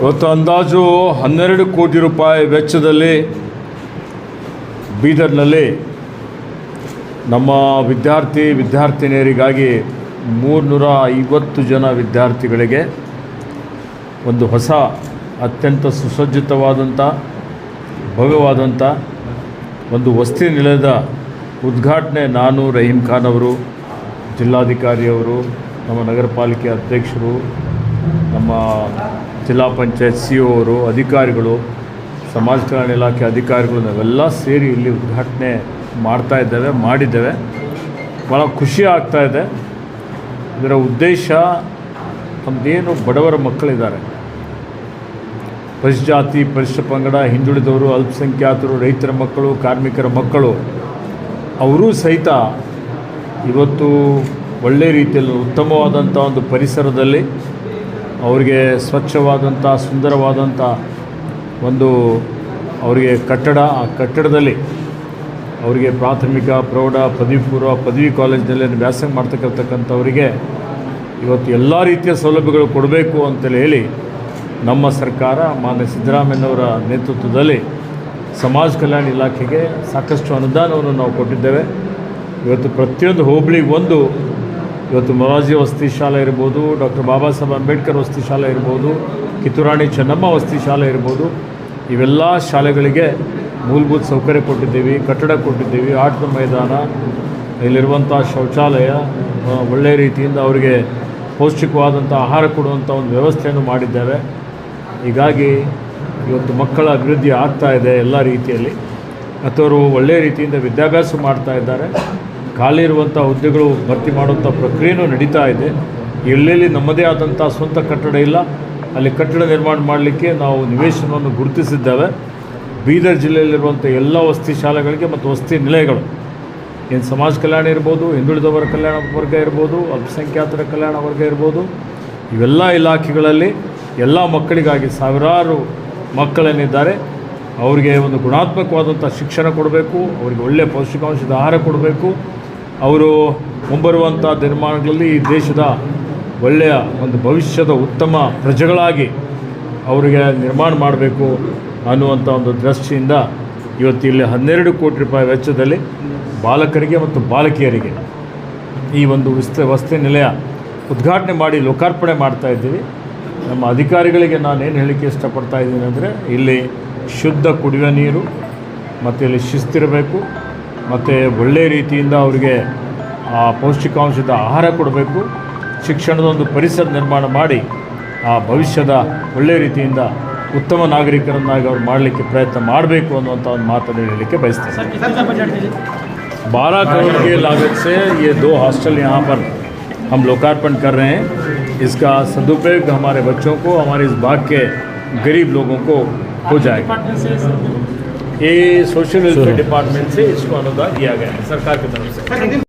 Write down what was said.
ಇವತ್ತು ಅಂದಾಜು ಹನ್ನೆರಡು ಕೋಟಿ ರೂಪಾಯಿ ವೆಚ್ಚದಲ್ಲಿ ಬೀದರ್ನಲ್ಲಿ ನಮ್ಮ ವಿದ್ಯಾರ್ಥಿ, ವಿದ್ಯಾರ್ಥಿನಿಯರಿಗಾಗಿ ಮೂರುನೂರ ಐವತ್ತು ಜನ ವಿದ್ಯಾರ್ಥಿಗಳಿಗೆ ಒಂದು ಹೊಸ, ಅತ್ಯಂತ ಸುಸಜ್ಜಿತವಾದಂಥ, ಭವ್ಯವಾದಂಥ ಒಂದು ವಸ್ತಿ ನಿಲಯದ ಉದ್ಘಾಟನೆ ನಾನು ರಹೀಂ ಖಾನ್ ಅವರು ಜಿಲ್ಲಾಧಿಕಾರಿಯವರು ನಮ್ಮ ನಗರ ಪಾಲಿಕೆ ಅಧ್ಯಕ್ಷರು ನಮ್ಮ ಜಿಲ್ಲಾ ಪಂಚಾಯತ್ ಸಿ ಒ ಅವರು, ಅಧಿಕಾರಿಗಳು, ಸಮಾಜ ಕಲ್ಯಾಣ ಇಲಾಖೆ ಅಧಿಕಾರಿಗಳು, ನಾವೆಲ್ಲ ಸೇರಿ ಇಲ್ಲಿ ಉದ್ಘಾಟನೆ ಮಾಡ್ತಾ ಇದ್ದೇವೆ, ಮಾಡಿದ್ದೇವೆ. ಭಾಳ ಖುಷಿ ಆಗ್ತಾ ಇದೆ. ಇದರ ಉದ್ದೇಶ ನಮ್ಮದೇನು ಬಡವರ ಮಕ್ಕಳಿದ್ದಾರೆ. ಪರಿಶಿಷ್ಟ ಜಾತಿ ಪರಿಶಿಷ್ಟ ಪಂಗಡ, ಹಿಂದುಳಿದವರು, ಅಲ್ಪಸಂಖ್ಯಾತರು, ರೈತರ ಮಕ್ಕಳು, ಕಾರ್ಮಿಕರ ಮಕ್ಕಳು, ಅವರೂ ಸಹಿತ ಇವತ್ತು ಒಳ್ಳೆ ರೀತಿಯಲ್ಲಿ ಉತ್ತಮವಾದಂಥ ಒಂದು ಪರಿಸರದಲ್ಲಿ ಅವರಿಗೆ ಸ್ವಚ್ಛವಾದಂಥ, ಸುಂದರವಾದಂಥ ಒಂದು ಅವರಿಗೆ ಕಟ್ಟಡ, ಆ ಕಟ್ಟಡದಲ್ಲಿ ಅವರಿಗೆ ಪ್ರಾಥಮಿಕ, ಪ್ರೌಢ, ಪದವಿ ಪೂರ್ವ, ಪದವಿ ಕಾಲೇಜಿನಲ್ಲಿ ವ್ಯಾಸಂಗ ಮಾಡ್ತಕ್ಕಂಥವ್ರಿಗೆ ಇವತ್ತು ಎಲ್ಲ ರೀತಿಯ ಸೌಲಭ್ಯಗಳು ಕೊಡಬೇಕು ಅಂತೇಳಿ ಹೇಳಿ ನಮ್ಮ ಸರ್ಕಾರ, ಮಾನ್ಯ ಸಿದ್ದರಾಮಯ್ಯನವರ ನೇತೃತ್ವದಲ್ಲಿ ಸಮಾಜ ಕಲ್ಯಾಣ ಇಲಾಖೆಗೆ ಸಾಕಷ್ಟು ಅನುದಾನವನ್ನು ನಾವು ಕೊಟ್ಟಿದ್ದೇವೆ. ಇವತ್ತು ಪ್ರತಿಯೊಂದು ಹೋಬಳಿಗೆ ಒಂದು ಇವತ್ತು ಮೊರಾಜಿ ವಸತಿ ಶಾಲೆ ಇರ್ಬೋದು, ಡಾಕ್ಟರ್ ಬಾಬಾ ಸಾಹೇಬ್ ಅಂಬೇಡ್ಕರ್ ವಸತಿ ಶಾಲೆ ಇರ್ಬೋದು, ಕಿತ್ತೂರಾಣಿ ಚೆನ್ನಮ್ಮ ವಸತಿ ಶಾಲೆ ಇರ್ಬೋದು, ಇವೆಲ್ಲ ಶಾಲೆಗಳಿಗೆ ಮೂಲಭೂತ ಸೌಕರ್ಯ ಕೊಟ್ಟಿದ್ದೀವಿ, ಕಟ್ಟಡ ಕೊಟ್ಟಿದ್ದೀವಿ, ಆಟದ ಮೈದಾನ ಇಲ್ಲಿರುವಂಥ ಶೌಚಾಲಯ ಒಳ್ಳೆಯ ರೀತಿಯಿಂದ ಅವರಿಗೆ ಪೌಷ್ಟಿಕವಾದಂಥ ಆಹಾರ ಕೊಡುವಂಥ ಒಂದು ವ್ಯವಸ್ಥೆಯನ್ನು ಮಾಡಿದ್ದೇವೆ. ಹೀಗಾಗಿ ಇವತ್ತು ಮಕ್ಕಳ ಅಭಿವೃದ್ಧಿ ಆಗ್ತಾ ಇದೆ ಎಲ್ಲ ರೀತಿಯಲ್ಲಿ. ಮತ್ತು ಅವರು ಒಳ್ಳೆಯ ರೀತಿಯಿಂದ ವಿದ್ಯಾಭ್ಯಾಸ ಮಾಡ್ತಾ ಇದ್ದಾರೆ. ಖಾಲಿ ಇರುವಂಥ ಹುದ್ದೆಗಳು ಭರ್ತಿ ಮಾಡುವಂಥ ಪ್ರಕ್ರಿಯೆಯೂ ನಡೀತಾ ಇದೆ. ಎಲ್ಲೆಲ್ಲಿ ನಮ್ಮದೇ ಆದಂಥ ಸ್ವಂತ ಕಟ್ಟಡ ಇಲ್ಲ, ಅಲ್ಲಿ ಕಟ್ಟಡ ನಿರ್ಮಾಣ ಮಾಡಲಿಕ್ಕೆ ನಾವು ನಿವೇಶನವನ್ನು ಗುರುತಿಸಿದ್ದೇವೆ. ಬೀದರ್ ಜಿಲ್ಲೆಯಲ್ಲಿರುವಂಥ ಎಲ್ಲ ವಸತಿ ಶಾಲೆಗಳಿಗೆ ಮತ್ತು ವಸತಿ ನಿಲಯಗಳು ಏನು ಸಮಾಜ ಕಲ್ಯಾಣ ಇರ್ಬೋದು ಹಿಂದುಳಿದವರ ಕಲ್ಯಾಣ ವರ್ಗ ಇರ್ಬೋದು, ಅಲ್ಪಸಂಖ್ಯಾತರ ಕಲ್ಯಾಣ ವರ್ಗ ಇರ್ಬೋದು, ಇವೆಲ್ಲ ಇಲಾಖೆಗಳಲ್ಲಿ ಎಲ್ಲ ಮಕ್ಕಳಿಗಾಗಿ ಸಾವಿರಾರು ಮಕ್ಕಳೇನಿದ್ದಾರೆ ಅವರಿಗೆ ಒಂದು ಗುಣಾತ್ಮಕವಾದಂಥ ಶಿಕ್ಷಣ ಕೊಡಬೇಕು, ಅವರಿಗೆ ಒಳ್ಳೆಯ ಪೌಷ್ಟಿಕಾಂಶದ ಆಹಾರ ಕೊಡಬೇಕು ಅವರು ಮುಂಬರುವಂಥ ದಿನಮಾನಗಳಲ್ಲಿ ಈ ದೇಶದ ಒಳ್ಳೆಯ ಒಂದು ಭವಿಷ್ಯದ ಉತ್ತಮ ಪ್ರಜೆಗಳಾಗಿ ಅವರಿಗೆ ನಿರ್ಮಾಣ ಮಾಡಬೇಕು ಅನ್ನುವಂಥ ಒಂದು ದೃಷ್ಟಿಯಿಂದ ಇವತ್ತು ಇಲ್ಲಿ ಹನ್ನೆರಡು ಕೋಟಿ ರೂಪಾಯಿ ವೆಚ್ಚದಲ್ಲಿ ಬಾಲಕರಿಗೆ ಮತ್ತು ಬಾಲಕಿಯರಿಗೆ ಈ ಒಂದು ವಿಸ್ತ ವಸತಿ ನಿಲಯ ಉದ್ಘಾಟನೆ ಮಾಡಿ ಲೋಕಾರ್ಪಣೆ ಮಾಡ್ತಾ ಇದ್ದೀವಿ. ನಮ್ಮ ಅಧಿಕಾರಿಗಳಿಗೆ ನಾನೇನು ಹೇಳಲಿಕ್ಕೆ ಇಷ್ಟಪಡ್ತಾ ಇದ್ದೀನಿ ಅಂದರೆ ಇಲ್ಲಿ ಶುದ್ಧ ಕುಡಿಯುವ ನೀರು ಮತ್ತು ಇಲ್ಲಿ ಶಿಸ್ತಿರಬೇಕು. ಮತ್ತು ಒಳ್ಳೆಯ ರೀತಿಯಿಂದ ಅವರಿಗೆ ಆ ಪೌಷ್ಟಿಕಾಂಶದ ಆಹಾರ ಕೊಡಬೇಕು ಶಿಕ್ಷಣದ ಒಂದು ಪರಿಸರ ನಿರ್ಮಾಣ ಮಾಡಿ ಆ ಭವಿಷ್ಯದ ಒಳ್ಳೆಯ ರೀತಿಯಿಂದ ಉತ್ತಮ ನಾಗರಿಕರನ್ನಾಗಿ ಅವ್ರು ಮಾಡಲಿಕ್ಕೆ ಪ್ರಯತ್ನ ಮಾಡಬೇಕು ಅನ್ನುವಂಥ ಒಂದು ಮಾತನ್ನು ಹೇಳಲಿಕ್ಕೆ ಬಯಸ್ತೇನೆ सर कितना बजट है बारह करोड़ की लागत से ये दो हॉस्टल यहाँ पर हम लोकार्पण कर रहे हैं इसका सदुपयोग हमारे बच्चों को हमारे इस भाग के गरीब लोगों को हो जाएगा डिपार्टमेंट से सर ये सोशल वेलफेयर डिपार्टमेंट से इसको अनुदान दिया गया है सरकार की तरफ़ से।